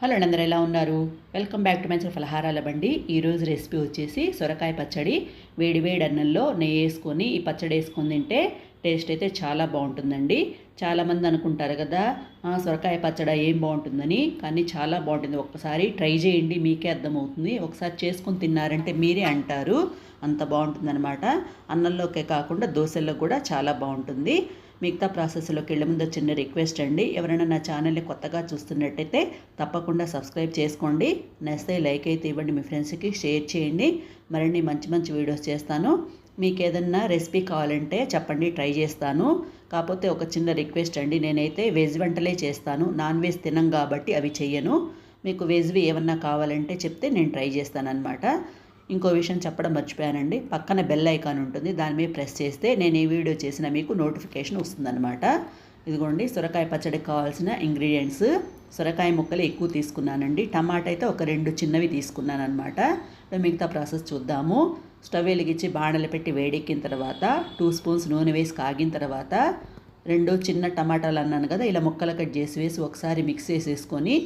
Hello అందరూ ఎలా ఉన్నారు? వెల్కమ్ బ్యాక్ టు మంచి ఫలహారాల బండి. ఈరోజు రెసిపీ వచ్చేసి సొరకాయ పచ్చడి. వేడి వేడి అన్నంలో నెయ్యి వేసుకొని ఈ పచ్చడి వేసుకొని తింటే టేస్ట్ అయితే చాలా బాగుంటుందండి. చాలామంది అనుకుంటారు కదా సొరకాయ పచ్చడి ఏం బాగుంటుందని. కానీ చాలా బాగుంటుంది. ఒక్కసారి ట్రై చేయండి మీకే అర్థమవుతుంది. ఒకసారి చేసుకొని తిన్నారంటే మీరే అంటారు. అంత బాగుంటుందన్నమాట. అన్నంలోకే కాకుండా దోశల్లో కూడా చాలా బాగుంటుంది. మిగతా ప్రాసెస్లోకి వెళ్ళే ముందు చిన్న రిక్వెస్ట్ అండి. ఎవరైనా నా ఛానల్ని కొత్తగా చూస్తున్నట్టయితే తప్పకుండా సబ్స్క్రైబ్ చేసుకోండి. నచ్చితే లైక్ అయితే ఇవ్వండి మీ ఫ్రెండ్స్కి షేర్ చేయండి. మరిన్ని మంచి మంచి వీడియోస్ చేస్తాను. మీకు ఏదన్నా రెసిపీ కావాలంటే చెప్పండి ట్రై చేస్తాను. కాకపోతే ఒక చిన్న రిక్వెస్ట్ అండి నేనైతే వెజ్ వంటలే చేస్తాను. నాన్ వెజ్ తినం కాబట్టి అవి చెయ్యను. మీకు వెజ్వి ఏమన్నా కావాలంటే చెప్తే నేను ట్రై చేస్తానన్నమాట. ఇంకో విషయం చెప్పడం మర్చిపోయానండి. పక్కన బెల్ ఐకాన్ ఉంటుంది దాని మీద ప్రెస్ చేస్తే నేను ఈ వీడియో చేసిన మీకు నోటిఫికేషన్ వస్తుందన్నమాట. ఇదిగోండి సొరకాయ పచ్చడికి కావాల్సిన ఇంగ్రీడియంట్స్ సొరకాయ ముక్కలు ఎక్కువ తీసుకున్నానండి. టమాటా అయితే ఒక రెండు చిన్నవి తీసుకున్నాను అనమాట మిగతా ప్రాసెస్ చూద్దాము. స్టవ్ వెలిగించి బాణలు పెట్టి వేడెక్కిన తర్వాత టూ స్పూన్స్ నూనె వేసి కాగిన తర్వాత రెండు చిన్న టమాటాలు అన్నాను కదా ఇలా ముక్కలు కట్ చేసి వేసి ఒకసారి మిక్స్ చేసేసుకొని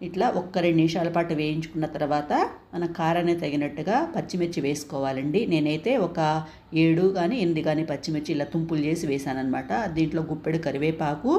ఇట్లా ఒక్క రెండు నిమిషాల పాటు వేయించుకున్న తర్వాత మన కారాన్ని తగినట్టుగా పచ్చిమిర్చి వేసుకోవాలండి. నేనైతే ఒక ఏడు కానీ ఎనిమిది కానీ పచ్చిమిర్చి ఇలా తుంపులు చేసి వేసానమాట దీంట్లో గుప్పెడు కరివేపాకు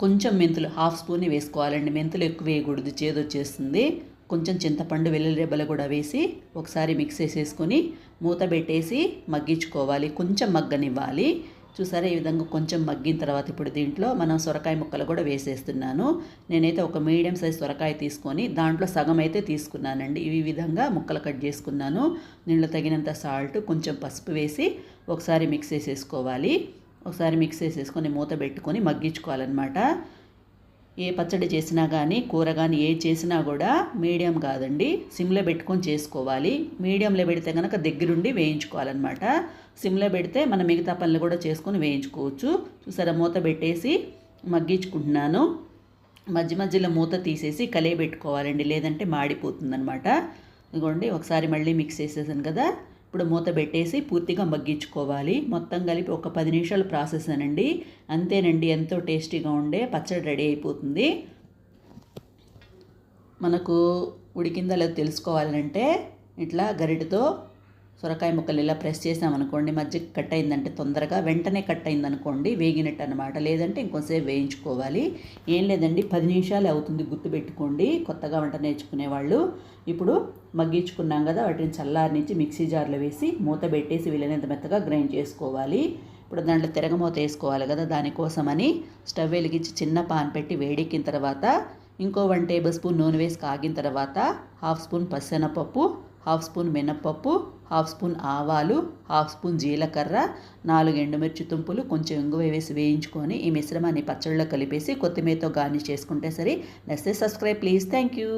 కొంచెం మెంతులు హాఫ్ స్పూన్ వేసుకోవాలండి. మెంతులు ఎక్కువ వేయకూడదు చేదొచ్చేస్తుంది కొంచెం చింతపండు వెల్లుల్లి రెబ్బలు కూడా వేసి ఒకసారి మిక్స్ చేసేసుకొని మూత పెట్టేసి మగ్గించుకోవాలి. కొంచెం మగ్గనివ్వాలి. చూసారా? ఈ విధంగా కొంచెం మగ్గిన తర్వాత ఇప్పుడు దీంట్లో మనం సొరకాయ ముక్కలు కూడా వేసేస్తున్నాను. నేనైతే ఒక మీడియం సైజ్ సొరకాయ తీసుకొని దాంట్లో సగం అయితే తీసుకున్నానండి. ఈ విధంగా ముక్కలు కట్ చేసుకున్నాను. దీంట్లో తగినంత సాల్ట్ కొంచెం పసుపు వేసి ఒకసారి మిక్స్ చేసేసుకోవాలి. ఒకసారి మిక్స్ చేసేసుకొని మూత పెట్టుకొని మగ్గించుకోవాలన్నమాట. ఏ పచ్చడి చేసినా కానీ కూర కానీ ఏ చేసినా కూడా మీడియం కాదండి. సిమ్లో పెట్టుకొని చేసుకోవాలి. మీడియంలో పెడితే కనుక దగ్గరుండి వేయించుకోవాలన్నమాట. సిమ్లో పెడితే మనం మిగతా పనులు కూడా చేసుకొని వేయించుకోవచ్చు. చూసారా మూత పెట్టేసి మగ్గించుకుంటున్నాను. మధ్య మధ్యలో మూత తీసేసి కలే పెట్టుకోవాలండి లేదంటే మాడిపోతుందన్నమాట. ఇదిగోండి ఒకసారి మళ్ళీ మిక్స్ చేసేసాను కదా. ఇప్పుడు మూత పెట్టేసి పూర్తిగా మగ్గించుకోవాలి. మొత్తం కలిపి ఒక పది నిమిషాలు ప్రాసెస్ అనండి. అంతేనండి ఎంతో టేస్టీగా ఉండే పచ్చడి రెడీ అయిపోతుంది. మనకు ఉడికిందా లేదో తెలుసుకోవాలంటే ఇట్లా గరిటతో సొరకాయ ముక్కలు ఇలా ప్రెస్ చేసామనుకోండి మధ్య కట్ అయిందంటే తొందరగా వెంటనే కట్ అయిందనుకోండి వేగినట్టు అనమాట లేదంటే ఇంకొంతసేపు వేయించుకోవాలి. ఏం లేదండి పది నిమిషాలు అవుతుంది గుర్తుపెట్టుకోండి కొత్తగా వంట నేర్చుకునే వాళ్ళు ఇప్పుడు మగ్గించుకున్నాం కదా వాటిని చల్లారి నుంచి మిక్సీ జార్లో వేసి మూత పెట్టేసి వీలైనంత మెత్తగా గ్రైండ్ చేసుకోవాలి. ఇప్పుడు దాంట్లో తిరగమూత వేసుకోవాలి కదా దానికోసమని స్టవ్ వెలిగించి చిన్న పాన్ పెట్టి వేడెక్కిన తర్వాత ఇంకో వన్ టేబుల్ స్పూన్ నూనె వేసి కాగిన తర్వాత హాఫ్ స్పూన్ పసెనపప్పు హాఫ్ స్పూన్ మినప్పప్పు హాఫ్ స్పూన్ ఆవాలు హాఫ్ స్పూన్ జీలకర్ర నాలుగు ఎండుమిర్చి తుంపులు కొంచెం ఇంగువ వేసి వేయించుకొని ఈ మిశ్రమాన్ని పచ్చళ్ళలో కలిపేసి కొత్తిమీరతో గార్నిష్ చేసుకుంటే సరే. Next subscribe please. Thank you